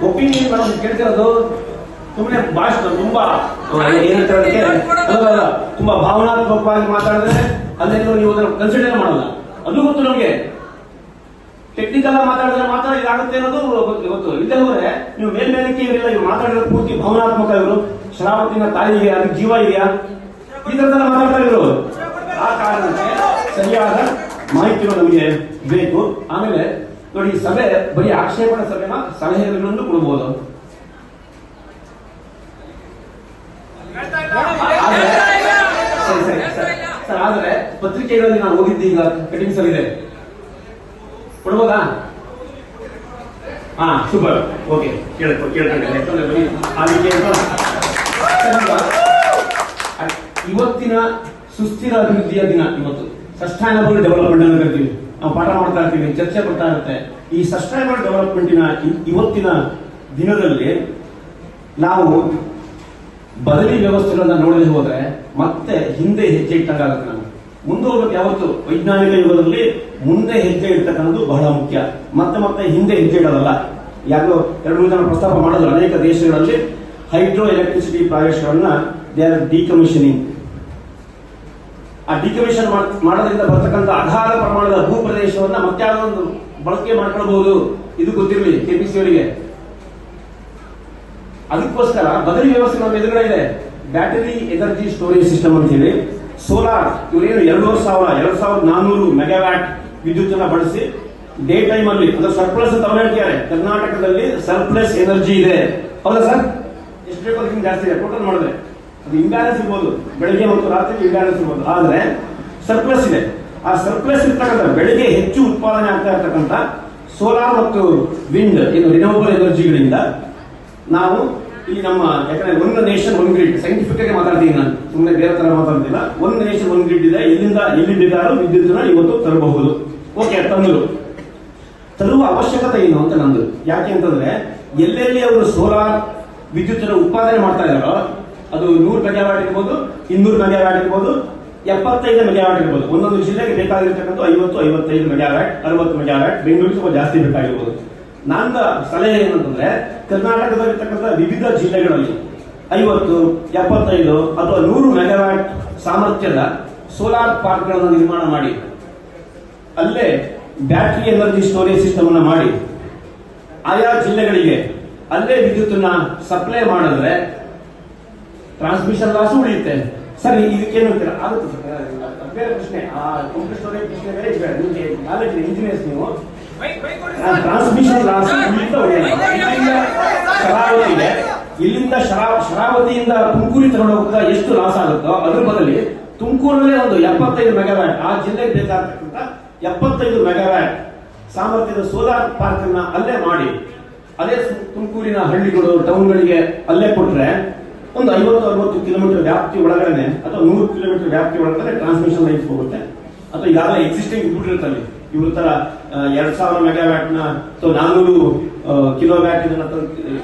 ಒಪಿನಿಯನ್ ಕೇಳ್ತಿರೋದು ತುಂಬಾ ಏನಂತ ಅಲ್ಲ, ಅಲ್ಲ, ತುಂಬಾ ಭಾವನಾತ್ಮಕವಾಗಿ ಮಾತಾಡಿದ್ರೆ ಅಲ್ಲೆಲ್ಲೋ ನೀವು ಅದನ್ನು ಕನ್ಸಿಡರ್ ಮಾಡಲ್ಲ. ಅದು ಗೊತ್ತು ನಮಗೆ. ಟೆಕ್ನಿಕಲ್ ಮಾತಾಡಿದ್ರೆ ಮಾತ್ರ ಇದಾಗುತ್ತೆ ಅನ್ನೋದು ಗೊತ್ತು ಹೋದ್ರೆ ನೀವು ಮೇಲ್ಮೇಲಕ್ಕೆ ಇವರೆಲ್ಲ ಇವ್ರು ಮಾತಾಡಿರೋ ಪೂರ್ತಿ ಭಾವನಾತ್ಮಕ ಇವರು. ಶರಾವತಿನ ತಾಯಿ ಇದೆಯಾ? ಜೀವ ಇದೆಯಾ? ಮಾತಾಡ್ತಾ ಇದ್ರು ಆ ಕಾರಣಕ್ಕೆ ಸರಿಯಾದ ಮಾಹಿತಿಗಳು ನಮಗೆ ಬೇಕು. ಆಮೇಲೆ ನೋಡಿ ಸಭೆ, ಬರೀ ಆಕ್ಷೇಪಣ ಸಭೆನ ಸಲಹೆಗಳನ್ನು ಕೊಡಬಹುದು ಆದ್ರೆ ಪತ್ರಿಕೆಗಳಲ್ಲಿ ನಾನು ಹೋಗಿದ್ದೆ ಈಗ ಕಟಿಂಗ್ಸ್ ಅಲ್ಲಿ ಇದೆ. ಕೊಡ್ಬೋದಾ? ಹಾ ಸೂಪರ್ ಓಕೆ ಕೇಳ್ಕೊ ಆ ಯಾಕಂದ್ರೆ ಬರೀ ಆ ರೀತಿ ಅಂತ ಸರ್, ಈಗ, ಅ- ಇವತ್ತಿನ ಸುಸ್ಥಿರ ಅಭಿವೃದ್ಧಿಯ ದಿನ ಇವತ್ತು. ಸಸ್ಟೈನಬಲ್ ಡೆವಲಪ್ಮೆಂಟ್ ಅನ್ನು ಕರಿತೀವಿ. ನಾವು ಪಾಠ ಮಾಡ್ತಾ ಇರ್ತೀವಿ, ಚರ್ಚೆ ಬರ್ತಾ ಇರುತ್ತೆ. ಈ ಸಸ್ಟೈನಬಲ್ ಡೆವಲಪ್ಮೆಂಟಿನ ಇವತ್ತಿನ ದಿನದಲ್ಲಿ ನಾವು ಬದಲಿ ವ್ಯವಸ್ಥೆಗಳನ್ನ ನೋಡದೆ ಹೋದ್ರೆ ಮತ್ತೆ ಹಿಂದೆ ಹೆಜ್ಜೆ ಇಟ್ಟಂಗಾಗುತ್ತೆ ನಾವು ಮುಂದೆ ಯಾವತ್ತು? ವೈಜ್ಞಾನಿಕ ಯುಗದಲ್ಲಿ ಮುಂದೆ ಹೆಜ್ಜೆ ಇಡ್ತಕ್ಕಂಥದ್ದು ಬಹಳ ಮುಖ್ಯ. ಮತ್ತೆ ಮತ್ತೆ ಹಿಂದೆ ಹೆಜ್ಜೆ ಇಡೋದಲ್ಲ. ಯಾಕೋ ಎರಡು ಜನ ಪ್ರಸ್ತಾಪ ಮಾಡಿದ್ರು ಅನೇಕ ದೇಶಗಳಲ್ಲಿ ಹೈಡ್ರೋ ಎಲೆಕ್ಟ್ರಿಸಿಟಿ ಪ್ರಾಜೆಕ್ಟ್ಗಳನ್ನ ದೇ ಆರ್ ಡಿಕಮಿಷನಿಂಗ್. ಆ ಡಿಕಮಿಷನ್ ಮಾಡೋದ್ರಿಂದ ಬರ್ತಕ್ಕಂಥ ಅಗಾಧ ಪ್ರಮಾಣದ ಭೂ ಪ್ರದೇಶವನ್ನ ಒಂದು ಬಳಕೆ ಮಾಡ್ಕೊಳ್ಬಹುದು. ಇದು ಗೊತ್ತಿರಲಿ ಕೆಪಿಸಿ ಅವರಿಗೆ. ಅದಕ್ಕೋಸ್ಕರ ಬದಲಿ ವ್ಯವಸ್ಥೆ ನಮ್ಮ ಎದುರುಗಡೆ ಇದೆ. ಬ್ಯಾಟರಿ ಎನರ್ಜಿ ಸ್ಟೋರೇಜ್ ಸಿಸ್ಟಮ್ ಅಂತ ಹೇಳಿ. ಸೋಲಾರ್ ಇವರೇನು ಎರಡು ಸಾವಿರ, ಎರಡು ಸಾವಿರದ ನಾನ್ನೂರು ಮೆಗಾವ್ಯಾಟ್ ವಿದ್ಯುತ್ ಅನ್ನ ಬಳಸಿ ಡೇ ಟೈಮ್ ಅಲ್ಲಿ, ಅಂದ್ರೆ ಸರ್ಪ್ಲಸ್ ಅಂತ ಹೇಳ್ತಿದ್ದಾರೆ. ಕರ್ನಾಟಕದಲ್ಲಿ ಸರ್ಪ್ಲಸ್ ಎನರ್ಜಿ ಇದೆ. ಹೌದಾ ಸರ್? ಎಷ್ಟು ಬೇಕು ಜಾಸ್ತಿ ಇದೆ. ಟೋಟಲ್ ಮಾಡಿದ್ರೆ. ಅದು ಇಂಬ್ಯಾಲೆನ್ಸ್ ಇರ್ಬೋದು. ಬೆಳಗ್ಗೆ ಮತ್ತು ರಾತ್ರಿ ಇಂಬ್ಯಾಲೆನ್ಸ್ ಇರ್ಬೋದು. ಆದ್ರೆ ಸರ್ಪ್ಲಸ್ ಇದೆ. ಆ ಸರ್ಪ್ಲಸ್ ಇರ್ತಕ್ಕಂಥ ಬೆಳಗ್ಗೆ ಹೆಚ್ಚು ಉತ್ಪಾದನೆ ಆಗ್ತಾ ಇರ್ತಕ್ಕಂಥ ಸೋಲಾರ್ ಮತ್ತು ವಿಂಡ್ ಇದು ರಿನೋಬಲ್ ಎನರ್ಜಿಗಳಿಂದ ನಾವು ಇಲ್ಲಿ ನಮ್ಮ ಯಾಕಂದ್ರೆ one nation one grid scientific ಆಗಿ ಮಾತಾಡ್ತೀನಿ ನಾನು. ಸುಮ್ಮನೆ ಬೇರೆ ತರ ಮಾತಾಡ್ತಿಲ್ಲ. ಒಂದು ನೇಷನ್ ಒನ್ ಗ್ರಿಡ್ ಇದೆ. ಎಲ್ಲಿಂದ ಎಲ್ಲಿ ಬೇಕಾದ್ರೂ ವಿದ್ಯುತ್ನ ಇವತ್ತು ತರಬಹುದು. ಓಕೆ ತಂದರು. ತರುವ ಅವಶ್ಯಕತೆ ಏನು ಅಂತ ನಂದು. ಯಾಕೆ ಅಂತಂದ್ರೆ ಎಲ್ಲೆಲ್ಲಿ ಅವರು ಸೋಲಾರ್ ವಿದ್ಯುತ್ ಉತ್ಪಾದನೆ ಮಾಡ್ತಾ ಇದಾರೋ ಅದು ನೂರು ಮೆಗಾವ್ಯಾಟ್ ಇರ್ಬೋದು, ಇನ್ನೂರು ಮೆಗಾವ್ಯಾಟ್ ಇರ್ಬೋದು, ಎಪ್ಪತ್ತೈದು ಮೆಗಾವ್ಯಾಟ್ ಇರ್ಬೋದು. ಒಂದೊಂದು ಜಿಲ್ಲೆಗೆ ಬೇಕಾಗಿರ್ತಕ್ಕಂಥ ಐವತ್ತು, ಐವತ್ತೈದು ಮೆಗಾವ್ಯಾಟ್, ಅರವತ್ತು ಮೆಗಾವ್ಯಾಟ್, ಬೆಂಗಳೂರಿಗೆ ಸ್ವಲ್ಪ ಜಾಸ್ತಿ ಬೇಕಾಗಿರ್ಬೋದು. ನನ್ನ ಸಲಹೆ ಏನಂತಂದ್ರೆ, ಕರ್ನಾಟಕದಲ್ಲಿರ್ತಕ್ಕಂಥ ವಿವಿಧ ಜಿಲ್ಲೆಗಳಲ್ಲಿ ಐವತ್ತು, ಎಪ್ಪತ್ತೈದು ಅಥವಾ ನೂರು ಮೆಗಾವ್ಯಾಟ್ ಸಾಮರ್ಥ್ಯದ ಸೋಲಾರ್ ಪಾರ್ಕ್ಗಳನ್ನು ನಿರ್ಮಾಣ ಮಾಡಿ. ಅಲ್ಲೇ ಬ್ಯಾಟ್ರಿ ಎನರ್ಜಿ ಸ್ಟೋರೇಜ್ ಸಿಸ್ಟಮ್ ಅನ್ನು ಮಾಡಿ. ಆಯಾ ಜಿಲ್ಲೆಗಳಿಗೆ ಅಲ್ಲೇ ವಿದ್ಯುತ್ ಸಪ್ಲೈ ಮಾಡಿದ್ರೆ ಟ್ರಾನ್ಸ್ಮಿಷನ್ ಲಾಸ್ ಉಳಿಯುತ್ತೆ ಸರ್ ಇದಕ್ಕೇನು ಅಂತೀರಾ ಆಗುತ್ತೆ ಸರ್ ಬೇರೆ ಪ್ರಶ್ನೆ ಆ ಕಂಪ್ಯೂಟರ್ ಸ್ಟೋರೇಜ್ ಪ್ರಶ್ನೆ ಬೇರೆ ಬೇಡ ನಿಮಗೆ ನಾಲೆಜ್ ಇಂಜಿನಿಯರ್ಸ್ ನೀವು ಟ್ರಾನ್ಸ್ಮಿಷನ್ ಲಾಸ್ ಶರಾವತಿಗೆ ಇಲ್ಲಿಂದ ಶರಾ ಶರಾವತಿಯಿಂದ ತುಮಕೂರಿ ತಗೊಂಡು ಹೋಗುತ್ತಾ ಎಷ್ಟು ಲಾಸ್ ಆಗುತ್ತೋ ಅದ್ರ ಬದಲಿ ತುಮಕೂರಲ್ಲೇ ಒಂದು ಎಪ್ಪತ್ತೈದು ಮೆಗಾವ್ಯಾಟ್ ಆ ಜಿಲ್ಲೆಗೆ ಬೇಕಾಗ್ತಕ್ಕಂಥ ಎಪ್ಪತ್ತೈದು ಮೆಗಾವ್ಯಾಟ್ ಸಾಮರ್ಥ್ಯದ ಸೋಲಾರ್ ಪಾರ್ಕ್ ಅನ್ನ ಅಲ್ಲೇ ಮಾಡಿ ಅದೇ ತುಮಕೂರಿನ ಹಳ್ಳಿಗಳು ಟೌನ್ಗಳಿಗೆ ಅಲ್ಲೇ ಕೊಟ್ರೆ ಒಂದು ಐವತ್ತು, ಅರವತ್ತು ಕಿಲೋಮೀಟರ್ ವ್ಯಾಪ್ತಿ ಒಳಗಡೆ ಅಥವಾ ನೂರು ಕಿಲೋಮೀಟರ್ ವ್ಯಾಪ್ತಿ ಒಳಗಡೆ ಟ್ರಾನ್ಸ್ಮಿಷನ್ ಲೈನ್ಸ್ ಹೋಗುತ್ತೆ. ಅಥವಾ ಈಗಾಗಲೇ ಎಕ್ಸಿಸ್ಟಿಂಗ್ ಇರ್ತಾರೆ ಇವ್ರ ತರ ಎರಡ್ ಸಾವಿರ ಮೆಗಾವ್ಯಾಟ್ನ ಅಥವಾ ನಾನೂರು ಕಿಲೋ ವ್ಯಾಟ್ ಇದನ್ನ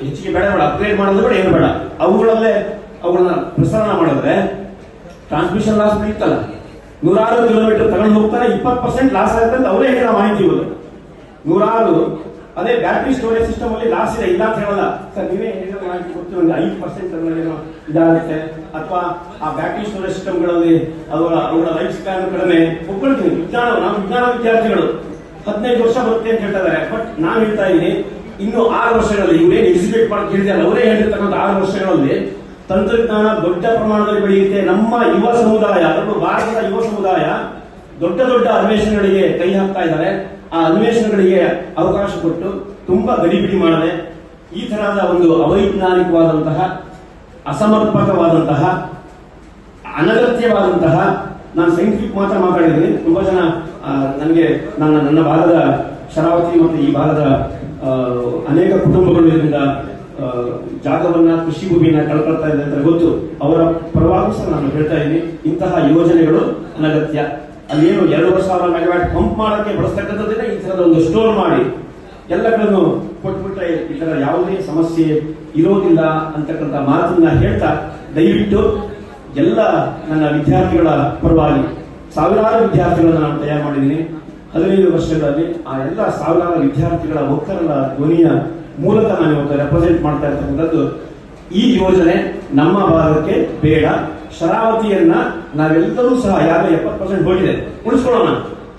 ಹೆಚ್ಚಿಗೆ ಬೇಡ ಬೇಡ ಅಪ್ಗ್ರೇಡ್ ಮಾಡೋದು ಬೇಡ ಏನು ಬೇಡ. ಅವುಗಳಲ್ಲೇ ಅವುಗಳನ್ನ ಪ್ರಸರಣ ಮಾಡಿದ್ರೆ ಟ್ರಾನ್ಸ್ಮಿಷನ್ ಲಾಸ್ ನಡೀತಲ್ಲ ನೂರಾರು ಕಿಲೋಮೀಟರ್ ತಗೊಂಡು ಹೋಗ್ತಾರೆ, ಇಪ್ಪತ್ತು ಪರ್ಸೆಂಟ್ ಲಾಸ್ ಆಗುತ್ತೆ ಅವರೇ ಹೇಳಿದ ಮಾಹಿತಿ ಇವರು ನೂರಾರು, ಅದೇ ಬ್ಯಾಟ್ರಿ ಸ್ಟೋರೇಜ್ ಸಿಸ್ಟಮ್ ಅಲ್ಲಿ ಲಾಸ್ ಇದೆ, ಇಲ್ಲ ಅಂತ ಹೇಳಲ್ಲ. ಸರ್, ನೀವೇ ಹೇಳಿದ ಮಾಹಿತಿ ಒಂದು ಐದು ಪರ್ಸೆಂಟ್ ಏನೋ ಇದಾಗುತ್ತೆ. ಅಥವಾ ಆ ಬ್ಯಾಟ್ರಿ ಸ್ಟೋರೇಜ್ ಸಿಸ್ಟಮ್ಗಳಲ್ಲಿ ಅದರ ಅವರ ಲೈಫ್ ಸ್ಪ್ಯಾನ್ ಕಡಿಮೆ. ಒಪ್ಕೊಳ್ತೀನಿ ವಿಜ್ಞಾನ, ನಾವು ವಿಜ್ಞಾನ ವಿದ್ಯಾರ್ಥಿಗಳು ಹದಿನೈದು ವರ್ಷ ಬರುತ್ತೆ ಅಂತ ಹೇಳ್ತಾ ಇದ್ದಾರೆ. ಬಟ್ ನಾನು ಹೇಳ್ತಾ ಇದ್ದೀನಿ, ಇನ್ನು ಆರು ವರ್ಷಗಳಲ್ಲಿ ಇವರೇನು ಎಕ್ಸಿಕ್ಯೂಟ್ ಮಾಡಕ್ಕೆ ಹೇಳಿದ್ದಾರೆ ಅವರೇ ಹೇಳಿರ್ತಕ್ಕಂಥ ಆರು ವರ್ಷಗಳಲ್ಲಿ ತಂತ್ರಜ್ಞಾನ ದೊಡ್ಡ ಪ್ರಮಾಣದಲ್ಲಿ ಬೆಳೆಯುತ್ತೆ. ನಮ್ಮ ಯುವ ಸಮುದಾಯ, ಅದರಲ್ಲೂ ಭಾರತದ ಯುವ ಸಮುದಾಯ ದೊಡ್ಡ ದೊಡ್ಡ ಅನ್ವೇಷಣೆಗಳಿಗೆ ಕೈ ಹಾಕ್ತಾ ಇದ್ದಾರೆ. ಆ ಅನ್ವೇಷಣೆಗಳಿಗೆ ಅವಕಾಶ ಕೊಟ್ಟು ತುಂಬಾ ಗಡಿಬಿಡಿ ಮಾಡದೆ ಈ ತರಹದ ಒಂದು ಅವೈಜ್ಞಾನಿಕವಾದಂತಹ, ಅಸಮರ್ಪಕವಾದಂತಹ, ಅನಗತ್ಯವಾದಂತಹ, ನಾನು ಸೈಂಟಿಫಿಕ್ ಮಾತ್ರ ಮಾತಾಡಿದ್ದೀನಿ. ತುಂಬಾ ಜನ ನನಗೆ ನನ್ನ ನನ್ನ ಭಾಗದ ಶರಾವತಿ ಮತ್ತು ಈ ಭಾಗದ ಅನೇಕ ಕುಟುಂಬಗಳು ಇದರಿಂದ ಜಾಗವನ್ನ, ಕೃಷಿ ಭೂಮಿಯನ್ನ ಕಳ್ಕೊಳ್ತಾ ಇದೆ ಅಂತ ಗೊತ್ತು. ಅವರ ಪರವಾಗಿ ಸಹ ನಾನು ಹೇಳ್ತಾ ಇದ್ದೀನಿ. ಇಂತಹ ಯೋಜನೆಗಳು ಅನಗತ್ಯ. ಅಲ್ಲೇನು ಎರಡೂವರೆ ಸಾವಿರ ಮೆಗಾವ್ಯಾಟ್ ಪಂಪ್ ಮಾಡೋಕ್ಕೆ ಬಳಸ್ತಕ್ಕಂಥದ್ದನ್ನ ಈ ತರದ ಒಂದು ಸ್ಟೋರ್ ಮಾಡಿ. ಎಲ್ಲಗಳನ್ನು ಕೊಟ್ಬಿಟ್ರೆ ಇದರ ಯಾವುದೇ ಸಮಸ್ಯೆ ಇರೋದಿಲ್ಲ ಅಂತಕ್ಕಂಥ ಮಾತನ್ನ ಹೇಳ್ತಾ, ದಯವಿಟ್ಟು ಎಲ್ಲ ನನ್ನ ವಿದ್ಯಾರ್ಥಿಗಳ ಪರವಾಗಿ ಸಾವಿರಾರು ವಿದ್ಯಾರ್ಥಿಗಳನ್ನು ನಾನು ತಯಾರು ಮಾಡಿದ್ದೀನಿ. ಹದಿನೈದು ವರ್ಷಗಳಲ್ಲಿ ಆ ಎಲ್ಲ ಸಾವಿರಾರು ವಿದ್ಯಾರ್ಥಿಗಳ ಒಕ್ಕರಲ ಧ್ವನಿಯ ಮೂಲಕ ನಾನು ಇವತ್ತು ರೆಪ್ರೆಸೆಂಟ್ ಮಾಡ್ತಾ ಇರ್ತಕ್ಕಂಥದ್ದು. ಈ ಯೋಜನೆ ನಮ್ಮ ಭಾಗಕ್ಕೆ ಬೇಡ. ಶರಾವತಿಯನ್ನ ನಾವೆಲ್ಲರೂ ಸಹ ಯಾರು ಎಪ್ಪತ್ತು ಪರ್ಸೆಂಟ್ ಹೋಗಿದೆ. ಉಳಿಸ್ಕೊಳ್ಳೋಣ.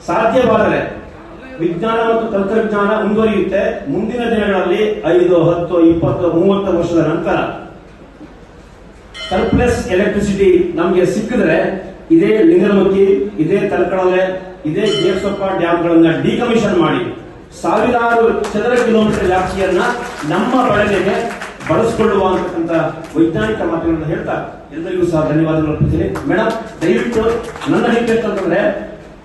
ಸಾಧ್ಯವಾದರೆ ವಿಜ್ಞಾನ ಮತ್ತು ತಂತ್ರಜ್ಞಾನ ಮುಂದುವರಿಯುತ್ತೆ. ಮುಂದಿನ ದಿನಗಳಲ್ಲಿ ಐದು, ಹತ್ತು, ಇಪ್ಪತ್ತು, ಮೂವತ್ತು ವರ್ಷದ ನಂತರ ಸರ್ಪ್ಲಸ್ ಎಲೆಕ್ಟ್ರಿಸಿಟಿ ನಮಗೆ ಸಿಕ್ಕಿದ್ರೆ ಇದೇ ಲಿಂಗನಮಕ್ಕಿ, ಇದೇ ತಲಕಡಲೆ, ಇದೇ ಗೇರ್ಸೊಪ್ಪ ಡ್ಯಾಮ್ಗಳನ್ನ ಡಿಕಮಿಷನ್ ಮಾಡಿ. ಸಾವಿರಾರು ಚದರ ಕಿಲೋಮೀಟರ್ ವ್ಯಾಪ್ತಿಯನ್ನ ನಮ್ಮ ಬಳಕೆಗೆ ಬಳಸಿಕೊಳ್ಳುವ ಅಂತಕ್ಕಂಥ ವೈಜ್ಞಾನಿಕ ಮಾತುಗಳನ್ನು ಹೇಳ್ತಾ ಎಲ್ಲರಿಗೂ ಸಹ ಧನ್ಯವಾದಗಳು ಅರ್ಪಿಸ್ತೀನಿ. ಮೇಡಮ್ ದಯವಿಟ್ಟು ನನ್ನ ರಿಕ್ವೆಸ್ಟ್ ಅಂತಂದ್ರೆ,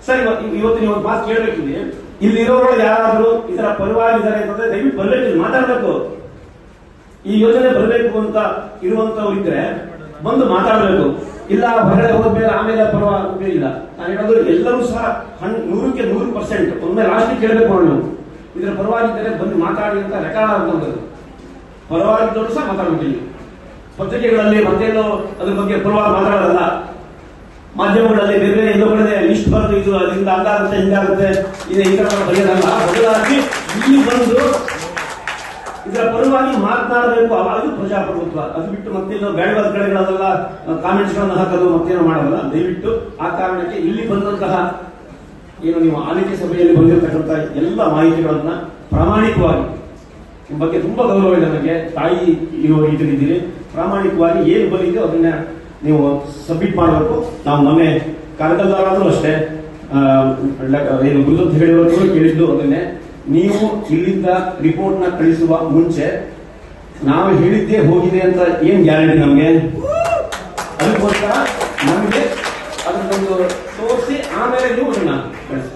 ಸರ್, ಇವತ್ತು ನೀವು ಮಾತು ಕೇಳಬೇಕಿದೆ. ಇಲ್ಲಿ ಇರೋರು ಯಾರಾದರೂ ಇದರ ಪರವಾಗಿದ್ದಾರೆ ಅಂತಂದ್ರೆ ದಯವಿಟ್ಟು ಬರಬೇಕು ಮಾತಾಡಬೇಕು. ಈ ಯೋಜನೆ ಬರಬೇಕು ಅಂತ ಇರುವಂತವ್ರು ಇದ್ರೆ ಬಂದು ಮಾತಾಡಬೇಕು. ಇಲ್ಲ, ಹೊರಗಡೆ ಹೋದ್ಮೇಲೆ ಆಮೇಲೆ ಪರವಾಗಿ ಇಲ್ಲ. ನಾನು ಹೇಳೋದು ಎಲ್ಲರೂ ಸಹ ನೂರಕ್ಕೆ ನೂರು ಪರ್ಸೆಂಟ್ ಒಮ್ಮೆ ಲಾಸ್ಟ್ ಕೇಳಬೇಕು ನಾವು ಇದರ ಪರವಾಗಿದ್ದರೆ ಬಂದು ಮಾತಾಡಿ ಅಂತ ರೆಕಾರ್ಡ್ ಆಗುವಂಥದ್ದು ಪರವಾಗಿದ್ದವರು ಸಹ ಮಾತಾಡಬೇಕು ಪತ್ರಿಕೆಗಳಲ್ಲಿ ಮತ್ತೇನೋ ಅದ್ರ ಬಗ್ಗೆ ಪರವಾಗಿ ಮಾತಾಡೋದಲ್ಲ. ಮಾಧ್ಯಮಗಳಲ್ಲಿ ಬೇರೆ ಬೇರೆ ಎಲ್ಲೋ ಕಡೆ ಲಿಸ್ಟ್ ಇದು ಅದರಿಂದ ಹಂಗಾಗುತ್ತೆ ಹಿಂಗಾಗುತ್ತೆ, ಇದು ಈ ತರ ಬರೆಯೋದಲ್ಲ. ಬದಲಾಗಿ ಇಲ್ಲಿ ಬಂದು ಇದರ ಪರವಾಗಿ ಮಾತನಾಡಬೇಕು. ಅದು ಪ್ರಜಾಪ್ರಭುತ್ವ. ಅದು ಬಿಟ್ಟು ಮತ್ತಿಲ್ಲ ಬೇಡವಾದ ಕಡೆಗಳಲ್ಲೆಲ್ಲ ಕಾಮೆಂಟ್ಸ್ಗಳನ್ನು ಹಾಕೋದು ಮತ್ತೇನೋ ಮಾಡಲ್ಲ ದಯವಿಟ್ಟು ಆ ಕಾರಣಕ್ಕೆ ಇಲ್ಲಿ ಬಂದಂತಹ ಏನು ನೀವು ಆಲಿಕೆ ಸಭೆಯಲ್ಲಿ ಬಂದಿರತಕ್ಕಂಥ ಎಲ್ಲ ಮಾಹಿತಿಗಳನ್ನ ಪ್ರಾಮಾಣಿಕವಾಗಿ ನಿಮ್ಮ ಬಗ್ಗೆ ತುಂಬಾ ಗೌರವ ಇದೆ ನನಗೆ. ತಾಯಿ ಇರುವ ಇದರಿದ್ದೀರಿ ಪ್ರಾಮಾಣಿಕವಾಗಿ ಏನು ಬಂದಿದೆ ಅದನ್ನ ನೀವು ಸಬ್ಮಿಟ್ ಮಾಡಬೇಕು. ನಾವು ಮೊನ್ನೆ ಕಾರ್ಯಕರ್ತರಾದ್ರೂ ಅಷ್ಟೇ ಏನು ಗುರುತು ಏನು ಹೇಳಿರೋದ್ರು ಹೇಳಿರೋದು ಕೇಳಿದ್ದು ಅದನ್ನೇ ನೀವು ಇಲ್ಲಿಂದ ರಿಪೋರ್ಟ್ನ ಕಳಿಸುವ ಮುಂಚೆ ನಾವು ಹೇಳಿದ್ದೇ ಹೋಗಿದೆ ಅಂತ ಏನ್ ಗ್ಯಾರಂಟಿ ನಮಗೆ? ಅದಕ್ಕೋಸ್ಕರ ನಮಗೆ ಅದನ್ನೊಂದು ತೋರಿಸಿ, ಆಮೇಲೆ ನೀವು ಅದನ್ನ ಕಳಿಸಿ.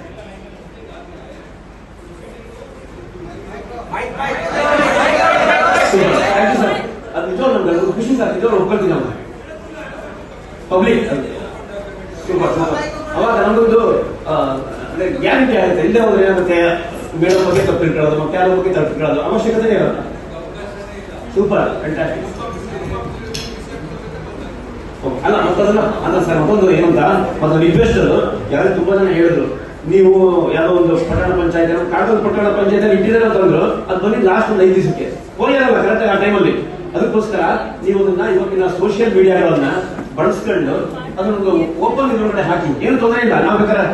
ಅದು ನಿಜ ನಮ್ಗೆ ಖುಷಿ ಸರ್. ನಿಜ ನಾವು. ಪಬ್ಲಿಕ್ ಅವಾಗ ಅಂದ್ರೆ ಗ್ಯಾರಂಟಿ ಆಗುತ್ತೆ? ಇಲ್ಲೇ ಹೋದ್ರೆ ಏನಾಗುತ್ತೆ? ಮೇಡಮ್ ಬಗ್ಗೆ ತಪ್ಪು ತಿಳ್ಕೊಳ್ಳೋದು ಮತ್ತೆ ಯಾರ ಬಗ್ಗೆ ತಪ್ಪು ತಿಳ್ಕೊಳ್ಳೋದು ಅವಶ್ಯಕತೆ ಇರೋಲ್ಲ ಸೂಪರ್ ಅಲ್ಲ ಮತ್ತದನ್ನ ಅಲ್ಲ ಸರ್, ಮತ್ತೊಂದು ಏನಂತ, ಮತ್ತೊಂದು ರಿಕ್ವೆಸ್ಟ್ ಯಾರು ತುಂಬಾ ಜನ ಹೇಳಿದ್ರು, ನೀವು ಯಾವುದೋ ಒಂದು ಪಟ್ಟಣ ಪಂಚಾಯತ್ ಕಾಗದ ಪಟ್ಟಣ ಪಂಚಾಯತ್ ಇಟ್ಟಿದ್ದಾರೆ ಅಂತಂದ್ರು ಅದು ಬಂದಿದ್ದು ಲಾಸ್ಟ್ ಒಂದು ಐದು ದಿವಸಕ್ಕೆ. ಹೋಗಿರಲ್ಲ ಕರೆಕ್ಟ್ ಆ ಟೈಮಲ್ಲಿ ಅದಕ್ಕೋಸ್ಕರ ನೀವು ಅದನ್ನ ಇವತ್ತಿನ ಸೋಷಿಯಲ್ ಮೀಡಿಯಾಗಳನ್ನ ಬಳಸ್ಕೊಂಡು ಅದನ್ನೊಂದು ಓಪನ್ ಇದ್ರೊಳಗಡೆ ಹಾಕಿ. ಏನು ತೊಂದರೆ ಇಲ್ಲ. ನಾವು ಬೇಕಾದ್ರೆ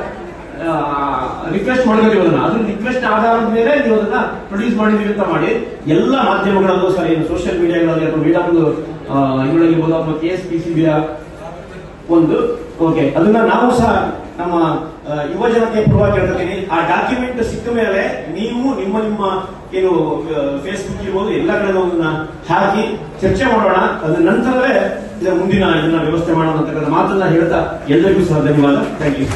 ರಿಕ್ವೆಸ್ಟ್ ಮಾಡಬೇಕು ಅದನ್ನ ಅದ್ರ ರಿಕ್ವೆಸ್ಟ್ ಆಧಾರದ ಮೇಲೆ ನೀವು ಅದನ್ನ ಪ್ರೊಡ್ಯೂಸ್ ಮಾಡಿದೀವಿ ಅಂತ ಮಾಡಿ, ಎಲ್ಲ ಮಾಧ್ಯಮಗಳಲ್ಲೂ ಸರಿ, ಏನು ಸೋಷಿಯಲ್ ಮೀಡಿಯಾಗಳಲ್ಲಿ ಅಥವಾ ಮೀಡಿಯಾ ಒಂದು ಇವುಗಳಿರ್ಬೋದು ಅಥವಾ ಕೆ ಎಸ್ ಪಿ ಸಿ ಒಂದು ಓಕೆ ಅದನ್ನ ನಾವು ಸಹ ನಮ್ಮ ಯುವ ಜನತೆ ಪರವಾಗಿ ಹೇಳ್ತೀನಿ ಆ ಡಾಕ್ಯುಮೆಂಟ್ ಸಿಕ್ಕ ಮೇಲೆ ನೀವು ನಿಮ್ಮ ನಿಮ್ಮ, ಏನು ಫೇಸ್ಬುಕ್ ಇರ್ಬೋದು, ಎಲ್ಲ ಕಡೆ ಅದನ್ನ ಹಾಕಿ ಚರ್ಚೆ ಮಾಡೋಣ. ಅದ್ರ ನಂತರವೇ ಮುಂದಿನ ಇದನ್ನ ವ್ಯವಸ್ಥೆ ಮಾಡೋಣ ಅಂತಕ್ಕಂಥ ಮಾತನ್ನ ಹೇಳ್ತಾ ಎಲ್ಲರಿಗೂ ಸಹ ಧನ್ಯವಾದ. Thank you